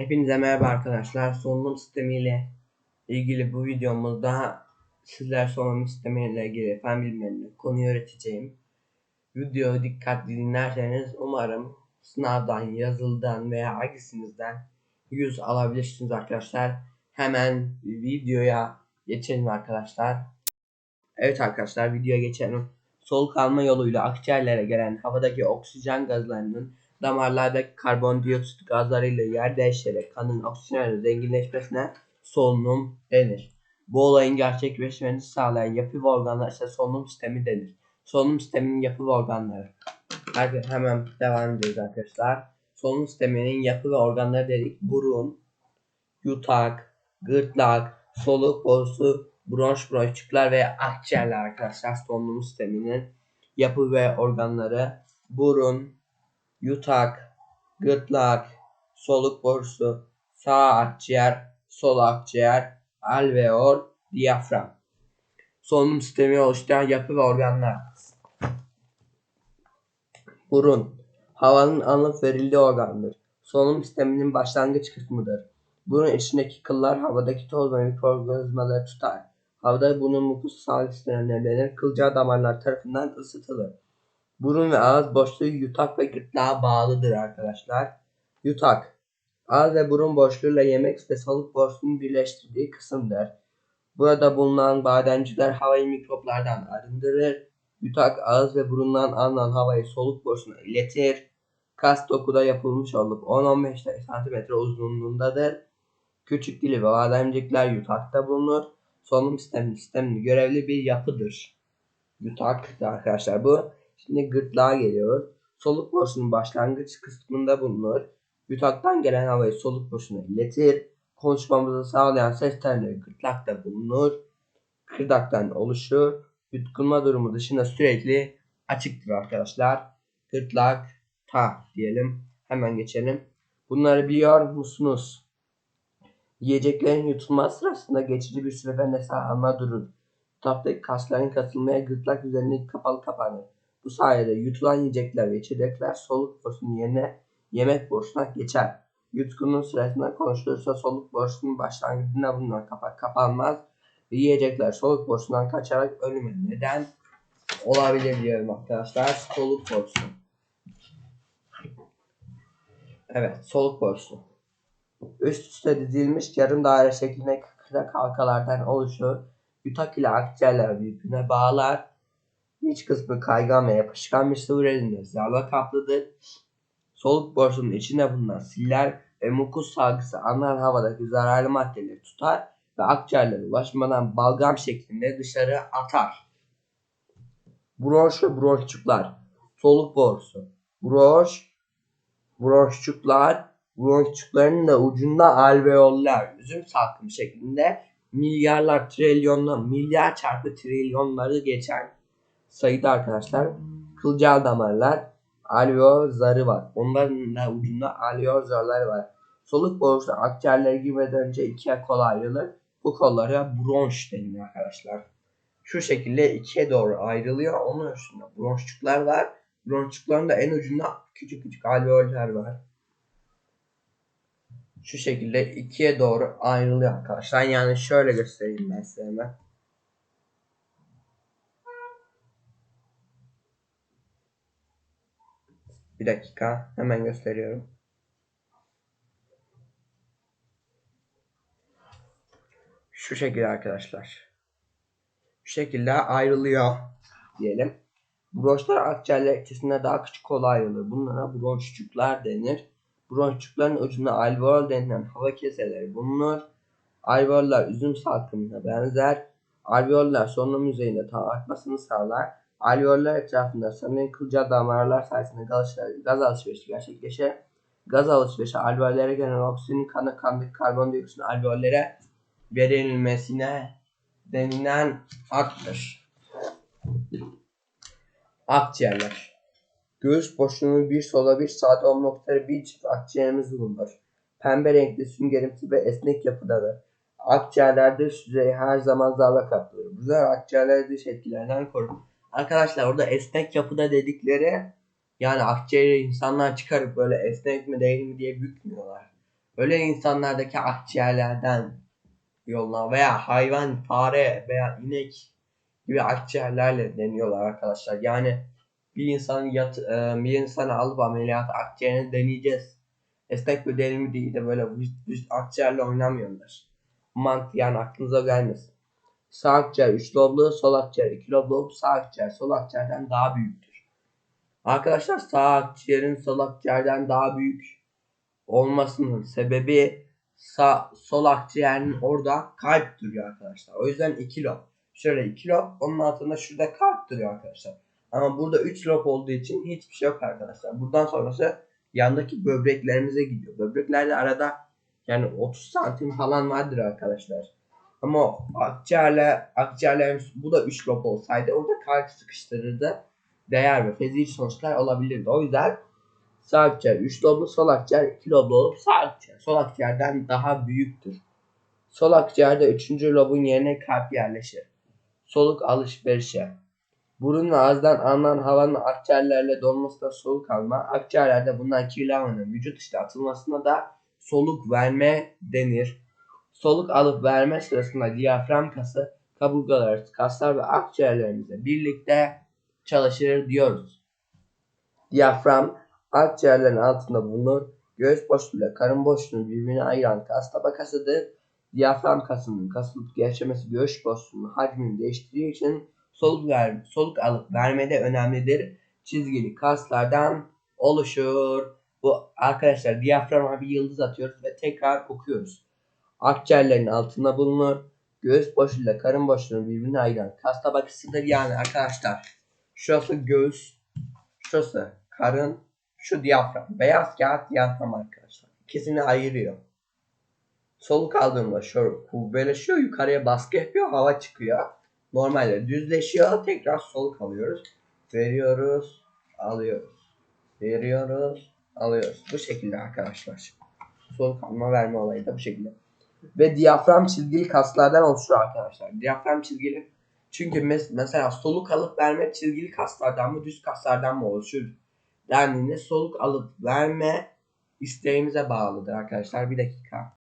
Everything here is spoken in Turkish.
Hepinize merhaba arkadaşlar. Solunum sistemiyle ilgili bu videomuzda sizler solunum sistemiyle ilgili fen bilimlerini konuyu öğreteceğim. Videoyu dikkatli dinlerseniz umarım sınavdan, yazıldan veya hangisinizden 100 alabilirsiniz arkadaşlar. Hemen videoya geçelim arkadaşlar. Evet arkadaşlar videoya geçelim. Soluk alma yoluyla akciğerlere gelen havadaki oksijen gazlarının damarlardaki karbondioksit gazlarıyla yer değiştirerek kanın oksijenle zenginleşmesine solunum denir. Bu olayın gerçekleşmesini sağlayan yapı ve organlar ise solunum sistemi denir. Solunum sisteminin yapı ve organları. Hadi hemen devam ediyoruz arkadaşlar. Solunum sisteminin yapı ve organları dedik. Burun, yutak, gırtlak, soluk borusu, bronş bronşçuklar ve akciğerler arkadaşlar solunum sisteminin yapı ve organları. Burun, yutak, gırtlak, soluk borusu, sağ akciğer, sol akciğer, alveol, diyafram. Solunum sistemi oluşturan yapı ve organlar. Burun, havanın alınıp verildiği organdır. Solunum sisteminin başlangıç kısmıdır. Burun içindeki kıllar havadaki toz ve mikroorganizmaları tutar. Havada bunun mukus salgısına nedenir. Kılcal damarlar tarafından ısıtılır. Burun ve ağız boşluğu yutak ve gırtlağa bağlıdır arkadaşlar. Yutak. Ağız ve burun boşluğuyla yemek ve soluk boşluğunu birleştirdiği kısımdır. Burada bulunan bademciler havayı mikroplardan arındırır. Yutak ağız ve burundan alınan havayı soluk boşluğuna iletir. Kas dokuda yapılmış olup 10-15 cm uzunluğundadır. Küçük dili ve bademcikler yutakta bulunur. Solunum sistemi sisteminde görevli bir yapıdır. Yutak da arkadaşlar bu. Şimdi gırtlağa geliyoruz. Soluk boşluğunun başlangıç kısmında bulunur. Yutaktan gelen havayı soluk boşluğuna iletir. Konuşmamızı sağlayan ses telleri gırtlakta bulunur. Kırdaktan oluşur. Yutkunma durumu dışında sürekli açıktır arkadaşlar. Gırtlak ta diyelim. Hemen geçelim. Bunları biliyor musunuz? Yiyeceklerin yutulma sırasında geçici bir süre nefes alma durur. Taftaki kasların katılmaya gırtlak üzerinde kapalı kapanır. Bu sayede yutulan yiyecekler ve içecekler soluk borusunun yerine yemek borusuna geçer. Yutkunun sırasında konuşulursa soluk borusunun başlangıcında bulunan kapak kapanmaz ve yiyecekler soluk borusundan kaçarak ölüme neden olabilir diyorum arkadaşlar. Soluk borusu. Evet, soluk borusu. Üst üste dizilmiş yarım daire şeklinde kıkırdak halkalardan oluşur. Yutak ile akciğerler birbirine bağlar. İç kısmı kaygan ve yapışkan bir sıvı rezinde zarla kaplıdır. Soluk borusunun içinde bulunan siller ve mukus salgısı alınan havadaki zararlı maddeleri tutar ve akciğerlere ulaşmadan balgam şeklinde dışarı atar. Bronş ve bronşçuklar. Soluk borusu. Bronş, bronşçuklar, bronşçukların da ucunda alveoller, üzüm salkımı şeklinde milyarlar, trilyonlar, milyar çarpı trilyonları geçen sayıda arkadaşlar kılcal damarlar alveol zarı var. Onların da ucunda alveol zarları var. Soluk borusu akciğerleri girmeden önce ikiye kol ayrılır. Bu kollara bronş deniyor arkadaşlar. Şu şekilde ikiye doğru ayrılıyor. Onun üstünde bronşçuklar var. Bronşçukların da en ucunda küçük küçük alveoller var. Şu şekilde ikiye doğru ayrılıyor arkadaşlar. Yani şöyle göstereyim ben size hemen. Bir dakika hemen gösteriyorum. Şu şekilde arkadaşlar. Şu şekilde ayrılıyor diyelim. Bronşlar akciğerler içerisinde daha küçük kol ayrılır. Bunlara bronşçuklar denir. Bronşçukların ucunda alveol denilen hava keseleri bulunur. Alveoller üzüm salkımına benzer. Alveoller solunum yüzeyinde tam artmasını sağlar. Alveoller etrafında sanılan kılcal damarlar sayesinde gaz, gaz alışverişi gerçekleşir. Gaz alışverişi alveollere gelen oksijenin kanı kandaki karbondioksitin alveollere verilmesine denilen aktır. Akciğerler. Göğüs boşluğunun bir sola bir sağda olmak üzere bir çift akciğerimiz bulunur. Pembe renkli süngerimsi ve esnek yapıdadır. Akciğerler dış her zaman zarla kaplıdır. Bu zar akciğerleri dış etkilerden korur. Arkadaşlar orada esnek yapıda dedikleri yani akciğeri insanlar çıkarıp böyle esnek mi değil mi diye bükmüyorlar. Ölen insanlardaki akciğerlerden yoluna veya hayvan, fare veya inek gibi akciğerlerle deniyorlar arkadaşlar. Yani bir insanı yat, e, bir insanı alıp ameliyat akciğerini deneyeceğiz. Esnek mi değil de böyle vücut, akciğerle oynamıyorlar. Mant yani aklınıza gelmesin. Sağ akciğer 3 loblu, sol akciğer 2 loblu, sağ akciğer sol akciğerden daha büyüktür. Arkadaşlar sağ akciğerin sol akciğerden daha büyük olmasının sebebi sağ, sol akciğerin orada kalp duruyor arkadaşlar. O yüzden 2 lob. Şöyle 2 lob onun altında şurada kalp duruyor arkadaşlar. Ama burada 3 lob olduğu için hiçbir şey yok arkadaşlar. Buradan sonrası yandaki böbreklerimize gidiyor. Böbreklerde arada yani 30 santim falan vardır arkadaşlar. Ama akciğerle akciğerlerimiz bu da 3 lob olsaydı orada kalp sıkıştırırdı. Değer ve fezil sonuçlar olabilirdi. O yüzden sağ akciğer 3 loblu, sol akciğer 2 loblu olup sağ akciğer sol akciğerden daha büyüktür. Sol akciğerde 3. lobun yerine kalp yerleşir. Soluk alışverişe. Burun ve ağızdan alınan havanın akciğerlerle dolmasına soluk alma, akciğerlerde bundan kirli havanın vücut dışına atılmasına da soluk verme denir. Soluk alıp verme sırasında diyafram kası, kaburgalar, kaslar ve akciğerlerimizle birlikte çalışır diyoruz. Diyafram akciğerlerin altında bulunur. Göğüs boşluğuyla karın boşluğunu birbirine ayıran kas tabakasıdır. Diyafram kasının kasılıp gevşemesi göğüs boşluğunun hacmini değiştirdiği için soluk, ver, soluk alıp vermede önemlidir. Çizgili kaslardan oluşur. Bu arkadaşlar diyaframa bir yıldız atıyoruz ve tekrar okuyoruz. Akciğerlerin altında bulunur. Göğüs boşluğuyla karın boşluğunu birbirine ayıran kas tabakasıdır yani arkadaşlar. Şurası göğüs, şurası karın, şu diyafram. Beyaz kağıt diyafram arkadaşlar. İkisini ayırıyor. Soluk aldığımda şöyle kuvvetleşiyor, yukarıya baskı yapıyor, hava çıkıyor. Normalde düzleşiyor, tekrar soluk alıyoruz. Veriyoruz, alıyoruz. Veriyoruz, alıyoruz. Bu şekilde arkadaşlar. Soluk alma verme olayı da bu şekilde. Ve diyafram çizgili kaslardan oluşuyor arkadaşlar. Diyafram çizgili çünkü mes mesela soluk alıp verme çizgili kaslardan mı düz kaslardan mı oluşur dendiğinde soluk alıp verme isteğimize bağlıdır arkadaşlar. Bir dakika.